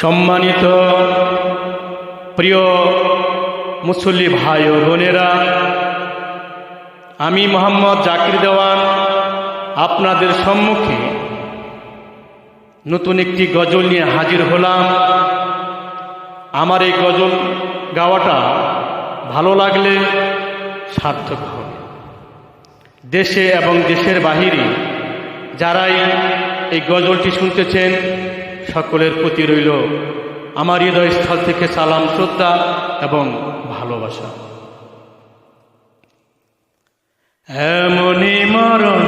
সম্মানিত প্রিয় মুসল্লি ভাই ও বোনেরা, আমি মোহাম্মদ জাকির দেওয়ান আপনাদের সম্মুখে নতুন একটি গজল নিয়ে হাজির হলাম। আমার এই গজল গাওয়াটা ভালো লাগলে সার্থক হবে। দেশে এবং দেশের বাহিরে যারাই এই গজলটি শুনতেছেন সকলের প্রতি রইল আমার হৃদয়স্থল থেকে সালাম, শ্রদ্ধা এবং ভালোবাসা। এমনই মরণ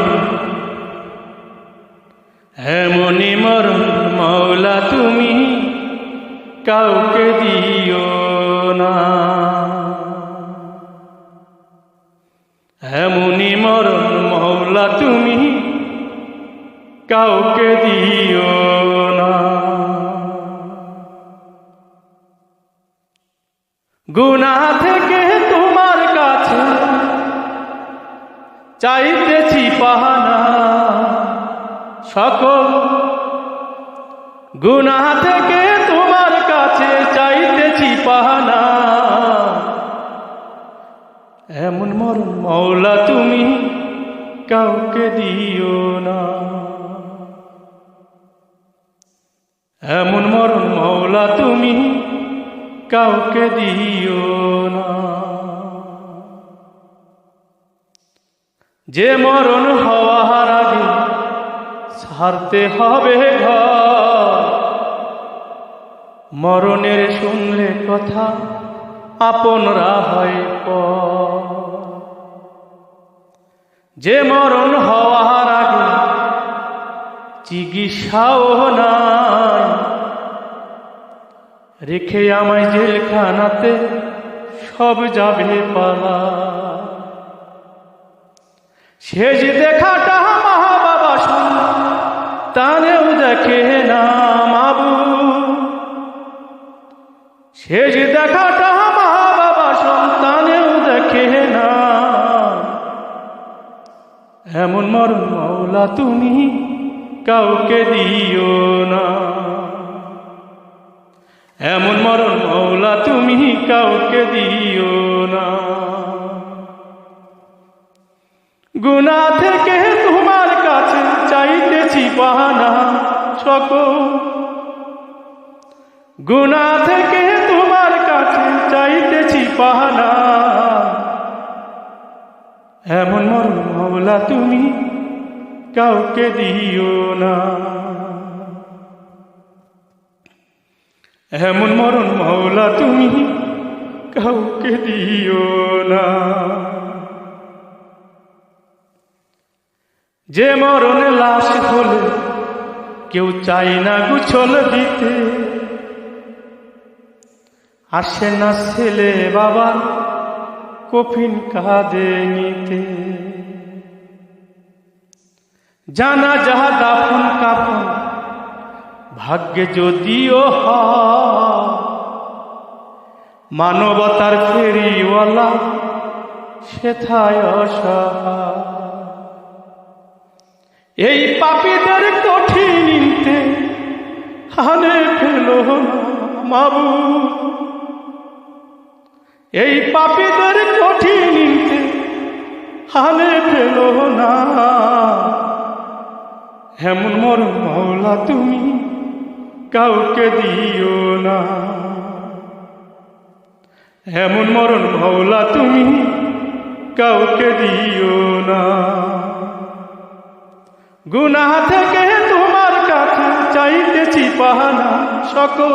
এমনই মরণ মৌলা তুমি কাউকে দিও না। এমনই মরণ মৌলা তুমি কাউকে দিও গুনা থেকে তোমার কাছে চাইতেছি পাহানা। সকল গুনা থেকে তোমার কাছে চাইতেছি পাহানা। এমন মরণ মৌলা তুমি কাউকে দিও না। এমন মরণ মৌলা তুমি কাউকে দিও না। যে মরণ হওয়ার আগে ছাড়তে হবে ঘর। মরণের শুনলে কথা আপনরা হয় পর। যে মরণ হওয়ার আগে চিকিৎসাও নাই। রেখে আমায় জেলখানাতে সব যাবে পালা। শেষ দেখাটা মা বাবা তানেও দেখে না মাবু। শেষ দেখাটা মা বাবা সন্তানেও দেখে না। এমন মর মৌলা তুমি কাউকে দিও না। এমন মরণ মৌলা তুমি কাউকে দিও না। গুনা থেকে তোমার কাছে চাইতেছি পাহানা সকল। গুনা থেকে তোমার কাছে চাইতেছি পাহানা এমন মরণ মৌলা তুমি কাউকে দিও না। এমন মরণ মৌলা তুমি কাউকে দিও না। যে মরণে লাশ হলে কেউ চাই না গুছল দিতে। আসে না ছেলে বাবা, কফিন কাঁদে নিতে। জানা যাহা দাফন কাফন ভাগ্যে যদিও মানবতার ফেরিওয়ালা সেথায় এই পাপীদের কঠিন হানে ফেল মাবু। এই পাপীদের কঠিন হানে ফেল না। এমন মর মৌলা তুমি কাউকে দিও না। এমন মরণ মৌলা তুমি, কাউকে দিও না। গুনা থেকে তোমার কাছে চাইতেছি পাহানা সকল।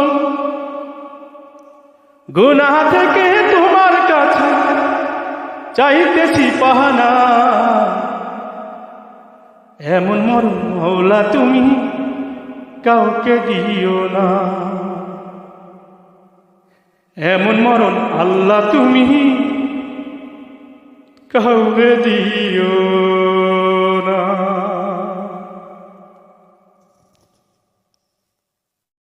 গুনা থেকে তোমার কাছে চাইতেছি পাহানা। এমন মরণ মৌলা তুমি কাউকে দিও না। এমন মরণ আল্লাহ তুমি কাউকে দিও।